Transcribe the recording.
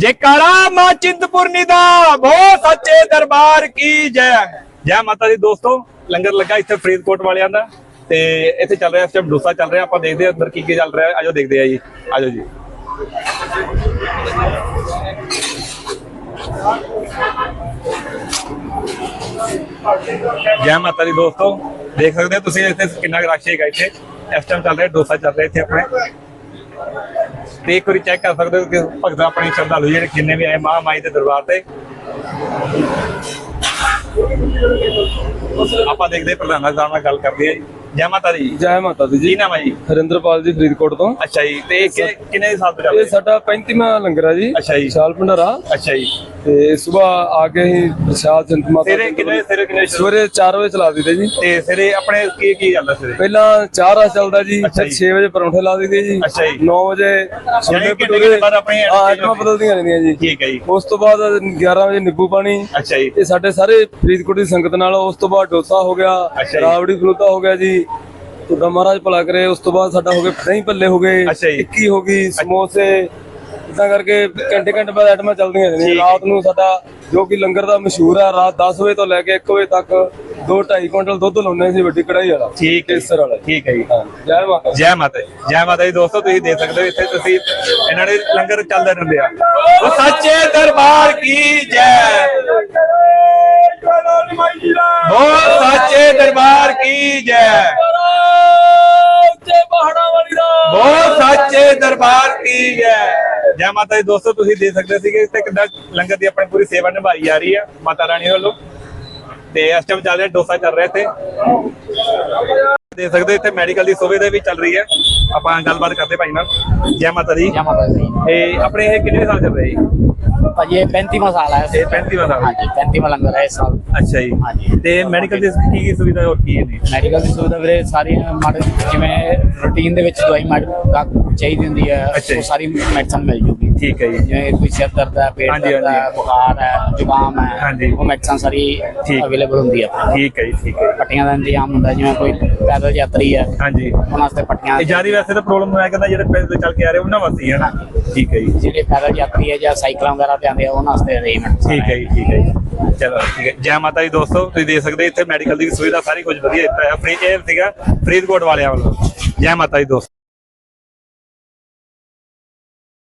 ਜੈਕਾਰਾ ਮਾਂ ਚਿੰਤਪੁਰਨੀ ਦਾ ਬਹੁਤ ਸੱਚੇ ਦਰਬਾਰ ਕੀ ਜੈ। ਜੈ ਮਾਤਾ ਦੀ ਦੋਸਤੋ, ਲੰਗਰ ਲੱਗਾ ਇੱਥੇ ਫਰੀਦਕੋਟ ਵਾਲਿਆਂ ਦਾ ਤੇ ਇੱਥੇ ਚੱਲ ਰਿਹਾ, ਇਸ ਟਾਈਮ ਡੋਸਾ ਚੱਲ ਰਿਹਾ, ਆਪਾਂ ਦੇਖਦੇ ਹਾਂ ਅੰਦਰ ਕੀ ਕੀ ਚੱਲ ਰਿਹਾ, ਆਜੋ ਦੇਖਦੇ ਆ ਜੀ, ਆਜੋ ਜੀ। ਜੈ ਮਾਤਾ ਦੀ ਦੋਸਤੋ, ਦੇਖ ਸਕਦੇ ਹੋ ਤੁਸੀਂ ਇੱਥੇ ਕਿੰਨਾ ਕੁ ਰਸ਼ ਹੈਗਾ ਇੱਥੇ। ਇਸ ਟਾਈਮ ਚੱਲ ਰਿਹਾ, ਡੋਸਾ ਚੱਲ ਰਿਹਾ ਇੱਥੇ ਆਪਣੇ। ਤੇ ਇੱਕ ਵਾਰੀ ਚੈੱਕ ਕਰ ਸਕਦੇ ਹੋ ਕਿ ਭਗਤ ਆਪਣੇ ਸ਼ਰਧਾਲੂ ਜਿਹੜੇ ਜਿੰਨੇ ਵੀ ਆਏ ਮਹਾ ਮਾਈ ਦੇ ਦਰਬਾਰ ਤੇ। ਆਪਾਂ ਦੇਖਦੇ ਹਾਂ ਪ੍ਰਧਾਨਾ ਸਾਹਿਬ ਨਾਲ ਗੱਲ ਕਰਦੇ ਆ ਜੀ। ਜੈ ਮਾਤਾ ਦੀ। ਜੈ ਮਾਤਾ ਦੀ ਜੀ। ਜੀ ਨਾਮ ਹੈ ਜੀ? ਹਰਿੰਦਰਪਾਲ ਜੀ ਫਰੀਦਕੋਟ ਤੋਂ। ਅੱਛਾ ਜੀ ਤੇ ਕਿ- ਕਿੰਨੇ ਸਾਲ ਤੋਂ ਚੱਲ ਇਹ ਸਾਡਾ 35ਵਾਂ ਲੰਗਰ ਜੀ। ਅੱਛਾ ਜੀ। ਸ਼ਾਲ ਭੰਡਾਰਾ। ਅੱਛਾ ਜੀ। ਤੇ ਸਵੇਰ ਆ ਕੇ ਹੀ ਪ੍ਰਸ਼ਾਦ ਸੰਤ ਮਾਤਾ ਤੇਰੇ ਕਿੰਨੇ ਤੇਰੇ ਕਿੰਨੇ ਸ਼ੁਰੂ- ਸਵੇਰੇ 4 ਵਜੇ ਚਲਾ ਦਿੰਦੇ ਜੀ। ਤੇ ਤੇਰੇ ਆਪਣੇ ਕੀ ਕੀ ਚੱਲਦਾ ਸਵੇਰੇ? ਪਹਿਲਾਂ ਚਾਹ ਰਸ ਚੱਲਦਾ ਜੀ ਅੱਛਾ ਫਿਰ ਜੀ। 6 ਵਜੇ ਪਰੌਂਠੇ ਲਾ ਦਿੰਦੇ ਜੀ। ਅੱਛਾ ਜੀ। 9 ਵਜੇ ਛੋਲੇ ਘੰਟੇ ਭਟੂਰੇ। ਬਾਅਦ ਆਪਣੀ ਹਾਂ ਆਈਟਮਾਂ ਬਦਲਦੀਆਂ ਰਹਿੰਦੀਆਂ ਜੀ। ਠੀਕ ਹੈ ਜੀ। ਉਸ ਤੋਂ ਬਾਅਦ 11 ਵਜੇ ਨਿੰਬੂ ਪਾਣੀ। ਅੱਛਾ ਜੀ। ਇਹ ਸਾਡੇ ਸਾਰੇ ਫਰੀਦਕੋਟ ਦੀ ਸੰਗਤ ਨਾਲ ਉਸ ਤੋਂ ਬਾਅਦ ਡੋਸਾ ਹੋ ਗਿਆ ਜੀ। ਰਾਵੜੀ ਫਲੂਦਾ ਹੋ ਗਿਆ ਜੀ। ਤੁਹਾਡਾ ਮਹਾਰਾਜ ਭਲਾ ਕਰੇ ਉਸ ਤੋਂ ਬਾਅਦ ਸਾਡਾ ਹੋ ਗਿਆ ਦਹੀਂ ਭੱਲੇ ਹੋ ਗਏ ਅੱਛਾ ਜੀ। ਟਿੱਕੀ ਹੋ ਗਈ ਸਮੋਸੇ ਇਦਾਂ ਕਰਕੇ ਘੰਟੇ ਘੰਟੇ ਬਾਅਦ ਆਈਟਮਾਂ ਚੱਲਦੀਆਂ ਹੈ। ਰਾਤ ਨੂੰ ਸਾਡਾ ਜੋ ਕਿ ਲੰਗਰ ਦਾ ਮਸ਼ਹੂਰ ਹੈ ਰਾਤ 10 ਵਜੇ ਤੋਂ ਲੈ ਕੇ 1 ਵਜੇ ਤੱਕ 2.5 ਕੁਇੰਟਲ ਦੁੱਧ ਲਾਉਂਦੇ ਸੀ ਵੱਡੀ ਕੜਾਈ ਵਾਲਾ ਠੀਕ ਹੈ ਜੀ। ਕੇਸਰ ਵਾਲਾ ਠੀਕ ਹੈ ਜੀ ਹਾਂ ਜੈ ਮਾਤਾ। ਜੈ ਮਾਤਾ ਦੀ ਜੈ ਮਾਤਾ ਦੀ ਦੋਸਤੋ ਤੁਸੀਂ ਦੇਖ ਸਕਦੇ ਹੋ ਇੱਥੇ ਤੁਸੀਂ ਇਹਨਾਂ ਦੇ ਲੰਗਰ ਚੱਲਦੇ ਰਹਿੰਦੇ ਆ ਉਹ ਸੱਚੇ ਦਰਬਾਰ ਕੀ ਜੈ ਬਹੁਤ ਸੱਚੇ ਦਰਬਾਰ ਕੀ ਜੈ ਜੈ ਬਹੁਤ ਸੱਚੇ ਦਰਬਾਰ ਕੀ ਜੈ ਜੈ ਮਾਤਾ ਜੀ ਦੋਸਤੋ, ਤੁਸੀਂ ਦੇਖ ਸਕਦੇ ਸੀਗੇ ਇੱਥੇ ਕਿੱਦਾਂ ਲੰਗਰ ਦੀ ਆਪਣੀ ਪੂਰੀ ਸੇਵਾ ਨਿਭਾਈ ਜਾ ਰਹੀ ਹੈ ਮਾਤਾ ਰਾਣੀ ਵੱਲੋਂ। ਤੇ ਇਸ ਟਾਈਮ ਚੱਲ ਰਿਹਾ, ਡੋਸਾ ਚੱਲ ਰਿਹਾ ਇੱਥੇ। ਦੇਖ ਸਕਦੇ ਇੱਥੇ ਮੈਡੀਕਲ ਦੀ ਸੁਵਿਧਾ ਵੀ ਚੱਲ ਰਹੀ ਹੈ। ਆਪਾਂ ਗੱਲਬਾਤ ਕਰਦੇ ਭਾਈ ਨਾਲ। ਜੈ ਮਾਤਾ ਦੀ। ਜੈ ਮਾਤਾ ਦੀ। ਤੇ ਆਪਣੇ ਇਹ ਕਿੰਨੇ ਸਾਲ ਚੱਲ ਰਹੇ? ਜੀ ਭਾਜੀ ਇਹ 35ਵਾਂ ਸਾਲ ਹੈ ਇਹ 35ਵਾਂ ਸਾਲ। ਹਾਂਜੀ 35ਵਾਂ ਲੰਗਰ ਹੈ ਇਸ ਸਾਲ। ਅੱਛਾ ਜੀ। ਹਾਂਜੀ। ਤੇ ਮੈਡੀਕਲ ਦੀ ਕੀ ਕੀ ਸੁਵਿਧਾ ਹੋਰ ਕੀ ਨੇ? ਮੈਡੀਕਲ ਦੀ ਸੁਵਿਧਾ ਵੀਰੇ ਸਾਰੀਆਂ ਮਾੜੇ ਜਿਵੇਂ ਰੂਟੀਨ ਦੇ ਵਿੱਚ ਦਵਾਈ ਮਾੜ ਚਾਹੀਦੀ ਹੁੰਦੀ ਹੈ। ਉਹ ਸਾਰੀ ਮੈਡੀਸਨ ਮਿਲ ਜੂਗੀ। ਠੀਕ ਹੈ ਜੀ। ਜਿਵੇਂ ਕੋਈ ਸਿਰ ਦਰਦ ਹੈ ਪੇਟ ਹਾਂਜੀ, ਦਰਦ ਹੈ ਹਾਂਜੀ। ਬੁਖਾਰ ਹੈ ਜ਼ੁਕਾਮ ਹੈ ਹਾਂਜੀ। ਉਹ ਮੈਡੀਸਨ ਸਾਰੀ ਠੀਕ। ਅਵੇਲੇਬਲ ਹੁੰਦੀ ਹੈ ਆਪਣੇ ਠੀਕ ਹੈ ਜੀ ਠੀਕ ਹੈ ਜੀ। ਪੱਟੀਆਂ ਦਾ ਇੰਤਜ਼ਾਮ ਹੁੰਦਾ ਜਿਵੇਂ ਕੋਈ ਪੈਦਲ ਯਾਤਰੀ ਹੈ ਹਾਂਜੀ। ਉਹਨਾਂ ਵਾਸਤੇ ਪੱਟੀਆਂ ਇਹ ਜਾਰੀ ਵੈਸੇ ਤਾਂ ਪ੍ਰੋਬਲਮ ਮੈਂ ਕਹਿੰਦਾ ਜਿਹੜੇ ਪੈਦਲ ਚੱਲ ਕੇ ਆ ਰਹੇ ਉਹਨਾਂ ਵਾਸਤੇ ਹੀ ਹੈ ਨਾ। ਠੀਕ ਹੈ ਜੀ। ਜਿਹੜੇ ਪੈਦਲ ਯਾਤਰੀ ਹੈ ਜਾਂ ਸਾਈਕਲਾਂ ਵਗੈਰਾ ਤੇ ਆਉਂਦੇ ਆ ਉਹਨਾਂ ਵਾਸਤੇ ਅਰੇਂਜਮੈਂਟ ਠੀਕ ਹੈ ਜੀ ਠੀਕ ਹੈ ਜੀ। ਚਲੋ ਠੀਕ ਹੈ। ਜੈ ਮਾਤਾ ਦੀ ਦੋਸਤੋ ਤੁਸੀਂ ਦੇਖ ਸਕਦੇ ਇੱਥੇ ਮੈਡੀਕਲ ਦੀ ਸੁਵਿਧਾ ਸਾਰੀ ਕੁਝ ਵਧੀਆ ਦਿੱਤਾ ਹੈ ਫ੍ਰੀ ਇਹ ਸੀਗਾ ਫਰੀਦਕੋਟ ਵਾਲਿਆਂ ਵੱਲੋਂ। ਜੈ ਮਾਤਾ ਦੀ ਦੋਸਤੋ।